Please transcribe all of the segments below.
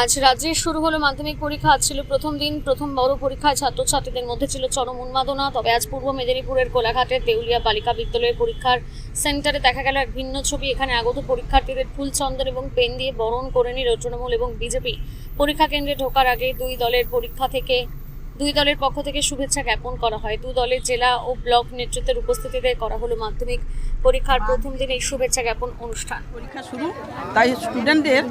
আজ রাজ্যে শুরু হলো মাধ্যমিক পরীক্ষা, আজ ছিল প্রথম দিন, প্রথম বড় পরীক্ষায় ছাত্রছাত্রীদের মধ্যে ছিল চরম উন্মাদনা। তবে আজ পূর্ব মেদিনীপুরের কোলাঘাটের দেউলিয়া বালিকা বিদ্যালয়ের পরীক্ষার সেন্টারে দেখা গেল এক ভিন্ন ছবি। এখানে আগত পরীক্ষার্থীদের ফুল চন্দন এবং পেন দিয়ে বরণ করে নিল এবং বিজেপি। পরীক্ষা কেন্দ্রে ঢোকার আগে দুই দলের পরীক্ষা থেকে দুই দলের পক্ষ থেকে শুভেচ্ছা জ্ঞাপন করা হয়। দু দলের জেলা ও ব্লক নেতৃত্বের উপস্থিতিতে করা হলো মাধ্যমিক পরীক্ষার প্রথম দিনে শুভেচ্ছা জ্ঞাপন অনুষ্ঠান। পরীক্ষা শুরু, তাই স্টুডেন্টদের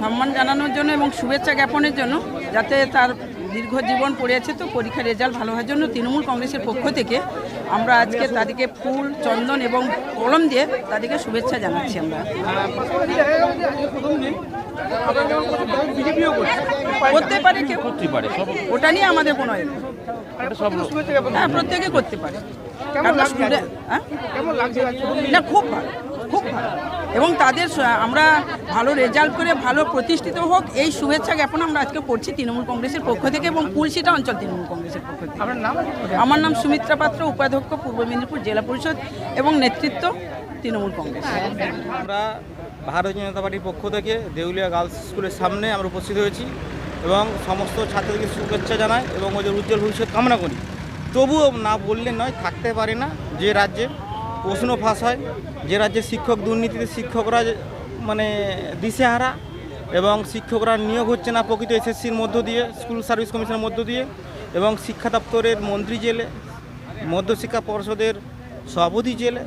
সম্মান জানানোর জন্য এবং শুভেচ্ছা জ্ঞাপনের জন্য যাতে তার দীর্ঘ জীবন পড়ে আছে তো পরীক্ষার রেজাল্ট ভালো হওয়ার জন্য তৃণমূল কংগ্রেসের পক্ষ থেকে আমরা আজকে তাদেরকে ফুল চন্দন এবং কলম দিয়ে তাদেরকে শুভেচ্ছা জানাচ্ছি আমরা। করতে পারে কেউ। করতে পারে ওটা নিয়ে আমাদের কোনো হ্যাঁ প্রত্যেকে করতে পারে। হ্যাঁ? না খুব ভালো খুব ভালো। এবং তাদের আমরা ভালো রেজাল্ট করে ভালো প্রতিষ্ঠিত হোক এই শুভেচ্ছা জ্ঞাপন আমরা আজকে করছি তৃণমূল কংগ্রেসের পক্ষ থেকে এবং কুলসিটা অঞ্চল তৃণমূল কংগ্রেসের পক্ষ থেকে। আমার নাম সুমিত্রা পাত্র উপাধ্যক্ষ পূর্ব মেদিনীপুর জেলা পরিষদ এবং নেতৃত্ব তৃণমূল কংগ্রেস। আমরা ভারতীয় জনতা পার্টির পক্ষ থেকে দেউলিয়া গার্লস স্কুলের সামনে আমরা উপস্থিত হয়েছি এবং সমস্ত ছাত্রদেরকে শুভেচ্ছা জানাই এবং ওদের উজ্জ্বল ভবিষ্যৎ কামনা করি। তবুও না বললে নয় থাকতে পারে না যে রাজ্যে প্রশ্ন ফাঁস হয়। যে রাজ্যে শিক্ষক দুর্নীতিতে শিক্ষকরা মানে দিশেহারা এবং শিক্ষকরা নিয়োগ হচ্ছে না প্রকৃত এসএসসির মধ্য দিয়ে, স্কুল সার্ভিস কমিশনের মধ্য দিয়ে এবং শিক্ষা দপ্তরের মন্ত্রী জেলে, মধ্যশিক্ষা পর্ষদের সভাপতি জেলে।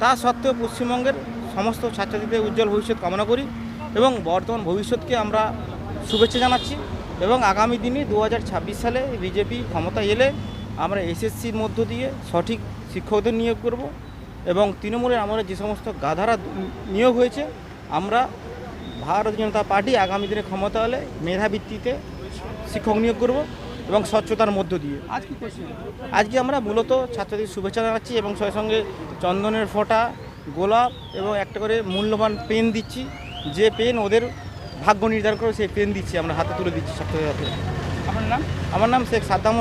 তা সত্ত্বেও পশ্চিমবঙ্গের সমস্ত ছাত্রছাত্রীদের উজ্জ্বল ভবিষ্যৎ কামনা করি এবং বর্তমান ভবিষ্যৎকে আমরা শুভেচ্ছা জানাচ্ছি এবং আগামী দিনে দু হাজার ছাব্বিশ সালে বিজেপি ক্ষমতায় এলে আমরা এসএসসির মধ্য দিয়ে সঠিক শিক্ষকদের নিয়োগ করব। এবং তৃণমূলের আমরা যে সমস্ত গাধারা নিয়োগ হয়েছে আমরা ভারতীয় জনতা পার্টি আগামী দিনে ক্ষমতা হলে মেধাভিত্তিতে শিক্ষক নিয়োগ করব এবং স্বচ্ছতার মধ্য দিয়ে। আজকে আমরা মূলত ছাত্রদের শুভেচ্ছা জানাচ্ছি এবং সঙ্গে সঙ্গে চন্দনের ফোঁটা গোলাপ এবং একটা করে মূল্যবান পেন দিচ্ছি। যে পেন ওদের ভাগ্য নির্ধারণ করে সেই পেন দিচ্ছি আমরা হাতে তুলে দিচ্ছি ছাত্রদের হাতে। আপনার নাম? আমার নাম শেখ সাদ্দাম